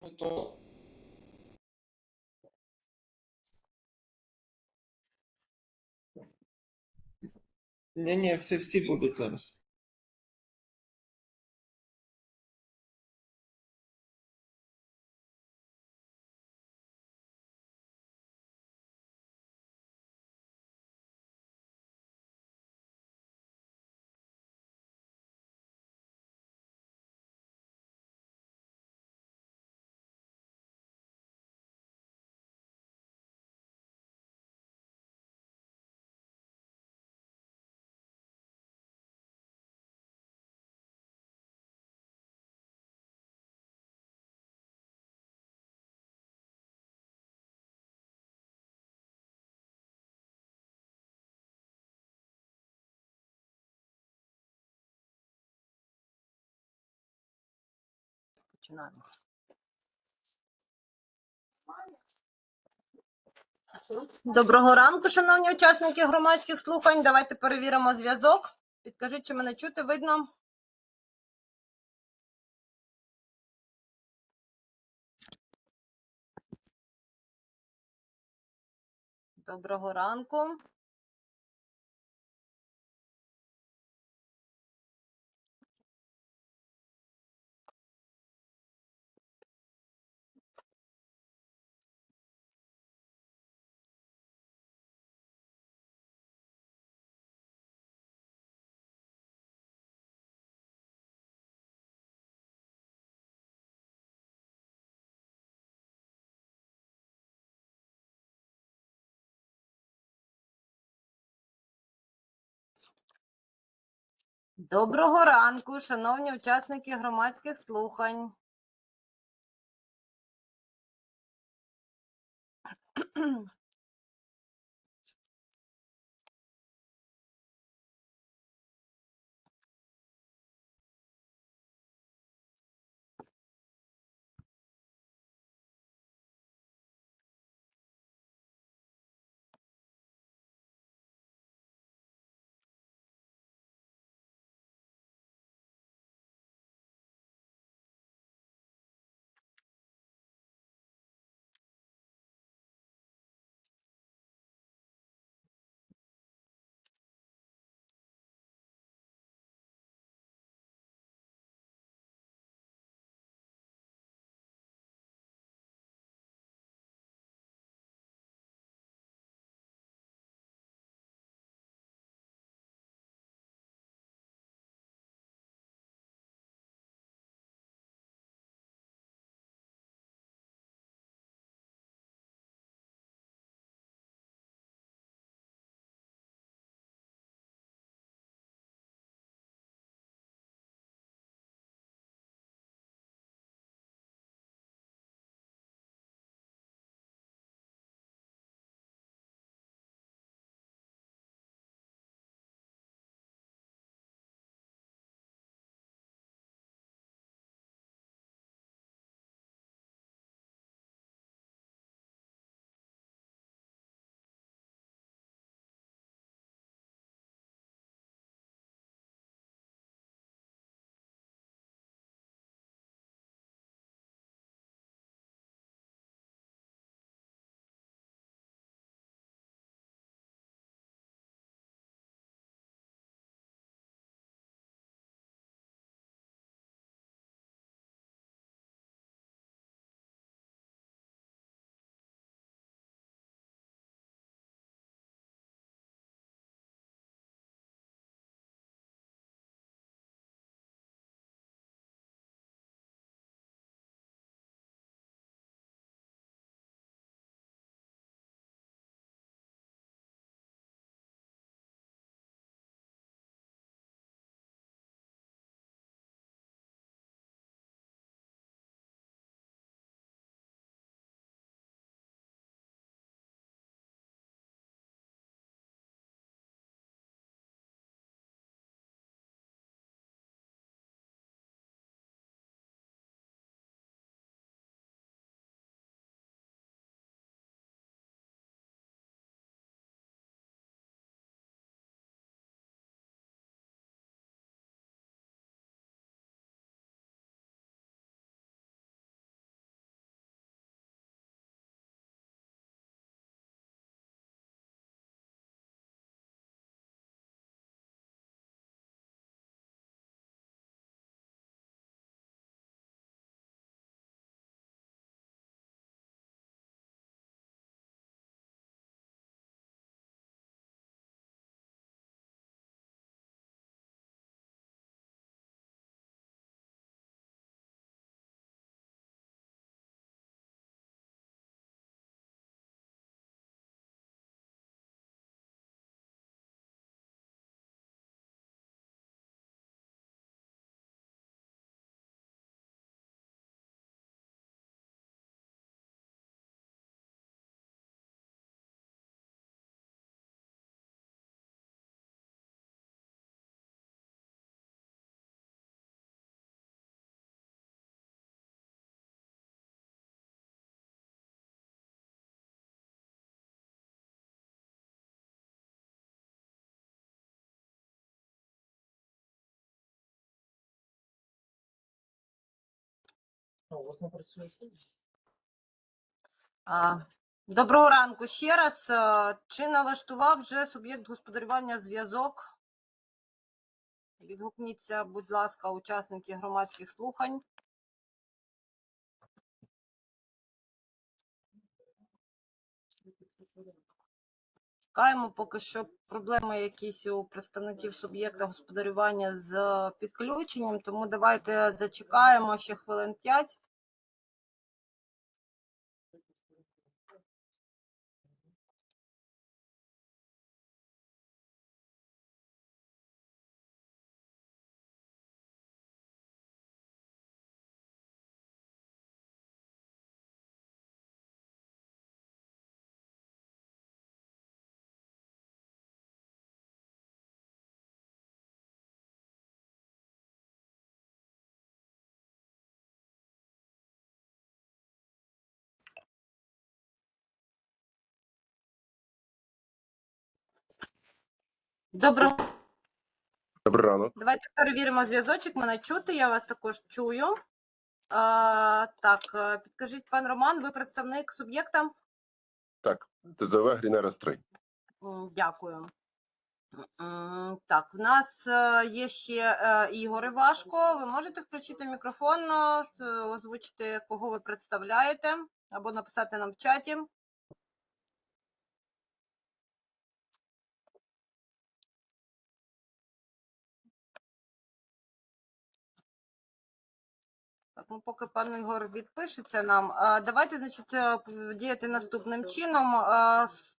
То... Ні, ні, всі, всі будуть зараз. Починаємо. Доброго ранку, шановні учасники громадських слухань. Давайте перевіримо зв'язок. Підкажіть, чи мене чути, видно? Доброго ранку. Доброго ранку, шановні учасники громадських слухань. У вас не працює? А, Доброго ранку ще раз. Чи налаштував вже суб'єкт господарювання зв'язок? Відгукніться, будь ласка, учасники громадських слухань. Чекаємо поки що проблеми якісь у представників суб'єкта господарювання з підключенням, тому давайте зачекаємо ще хвилин 5. Доброго Добрий ранок. Давайте перевіримо зв'язочок. Мене чути, я вас також чую. А, так, е, підкажіть, пан Роман, ви представник суб'єкта? Так, ТЗВ Грінерас 3. М, Дякую. Так, в нас е, є ще е, Ігор Івашко. Ви можете включити мікрофон, озвучити, кого ви представляєте, або написати нам в чаті. Ну поки пан Ігор відпишеться нам. Давайте, значить, е, діяти наступним чином.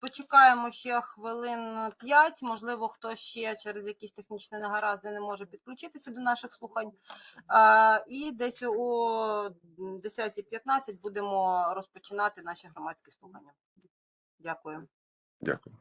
Почекаємо ще хвилин 5. Можливо, хтось ще через якісь технічні негаразди не може підключитися до наших слухань. І десь о 10.15 будемо розпочинати наші громадські слухання. Дякую. Дякую.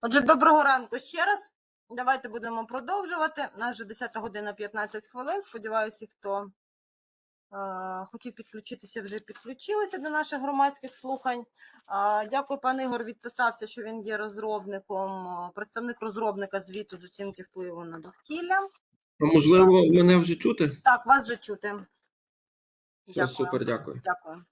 Отже, доброго ранку ще раз. Давайте будемо продовжувати. У нас вже 10 година 15 хвилин. Сподіваюся, хто е, хотів підключитися, вже підключилися до наших громадських слухань. Е, дякую, пан Ігор відписався, що він є розробником, е, представник розробника звіту з оцінки впливу на довкілля. А можливо, мене вже чути? Так, вас вже чути. Все, супер, дякую. Дякую.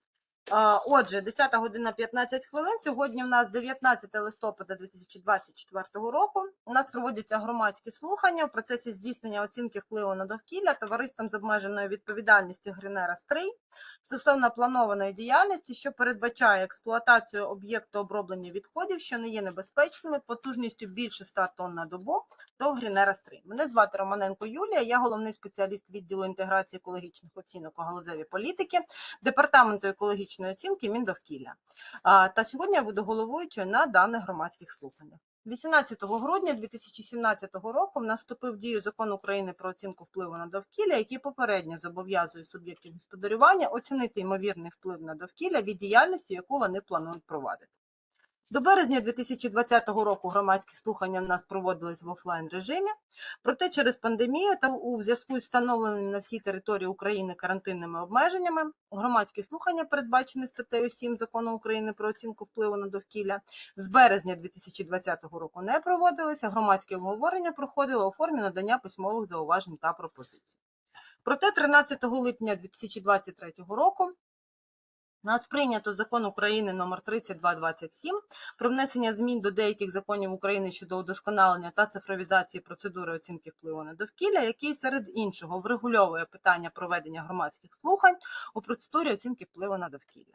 Отже, 10 година 15 хвилин. Сьогодні в нас 19 листопада 2024 року. У нас проводяться громадські слухання в процесі здійснення оцінки впливу на довкілля товариством з обмеженою відповідальністю Гринера Стрий стосовно планованої діяльності, що передбачає експлуатацію об'єкту оброблення відходів, що не є небезпечними, потужністю більше 100 тонн на добу до Гринера Стрий. Мене звати Романенко Юлія, я головний спеціаліст відділу інтеграції екологічних оцінок у галузевій політики Департаменту екологічної оцінки Міндовкілля. Та сьогодні я буду головуючою на даних громадських слуханнях. 18 грудня 2017 року наступив в дію закон України про оцінку впливу на довкілля, який попередньо зобов'язує суб'єктів господарювання оцінити ймовірний вплив на довкілля від діяльності, яку вони планують провадити. До березня 2020 року громадські слухання в нас проводились в офлайн режимі. Проте через пандемію та у зв'язку з встановленими на всій території України карантинними обмеженнями громадські слухання, передбачені статтею 7 закону України про оцінку впливу на довкілля, з березня 2020 року не проводилися. Громадські обговорення проходили у формі надання письмових зауважень та пропозицій. Проте 13 липня 2023 року нас прийнято закон України номер 3227 про внесення змін до деяких законів України щодо удосконалення та цифровізації процедури оцінки впливу на довкілля, який серед іншого врегульовує питання проведення громадських слухань у процедурі оцінки впливу на довкілля.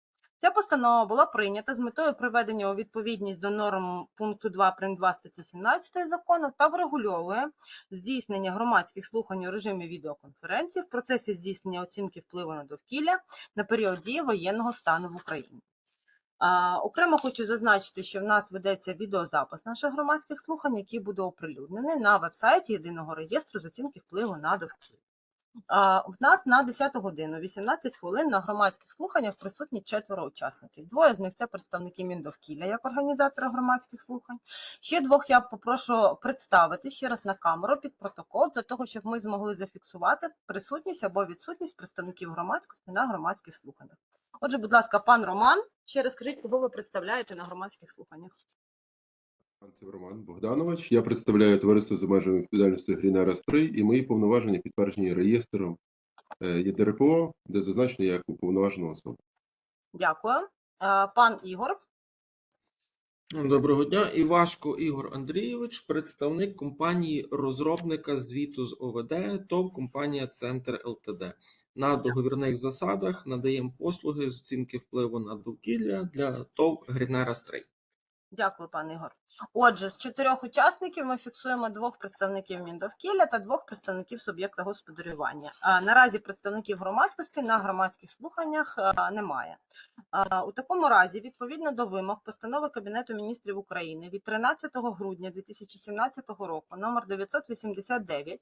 Ця постанова була прийнята з метою приведення у відповідність до норм пункту 2 прим. 2 статті 17 закону та врегульовує здійснення громадських слухань у режимі відеоконференції в процесі здійснення оцінки впливу на довкілля на період дії воєнного стану в Україні. Окремо хочу зазначити, що в нас ведеться відеозапис наших громадських слухань, який буде оприлюднений на веб-сайті єдиного реєстру з оцінки впливу на довкілля. В нас на 10 годину 18 хвилин на громадських слуханнях присутні четверо учасників. Двоє з них це представники Міндовкілля як організатора громадських слухань. Ще двох я попрошу представити ще раз на камеру під протокол для того, щоб ми змогли зафіксувати присутність або відсутність представників громадськості на громадських слуханнях. Отже, будь ласка, пан Роман, ще раз скажіть, кого ви представляєте на громадських слуханнях? Це Роман Богданович. Я представляю товариство з обмеженою відповідальністю Грінера Стрий і мої повноваження підтверджені реєстром е, ЄДРПО, де зазначено як уповноважена особа. Дякую. Е, Пан Ігор. Доброго дня. Івашко Ігор Андрійович, представник компанії розробника звіту з ОВД, ТОВ компанія Центр ЛТД. На договірних засадах надаємо послуги з оцінки впливу на довкілля для ТОВ Грінера Стрей. Дякую, пане Ігор. Отже, з чотирьох учасників ми фіксуємо двох представників Міндовкілля та двох представників суб'єкта господарювання. Наразі представників громадськості на громадських слуханнях немає. У такому разі, відповідно до вимог постанови Кабінету міністрів України від 13 грудня 2017 року, номер 989,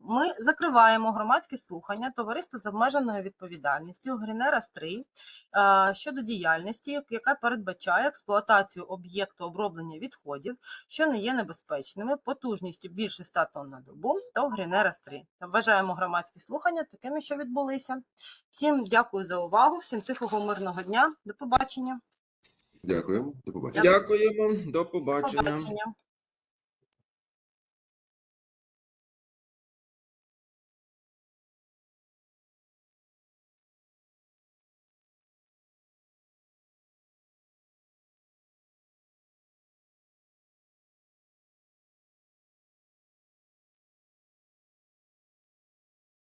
ми закриваємо громадське слухання товариства з обмеженою відповідальністю Грінера 3 е, щодо діяльності, яка передбачає експлуатацію об'єкту оброблення відходів, що не є небезпечними, потужністю більше 100 тонн на добу, то Грінера 3. Вважаємо громадські слухання такими, що відбулися. Всім дякую за увагу, всім тихого мирного дня. До побачення. Дякуємо. До побачення. Дякуємо, до До побачення. побачення.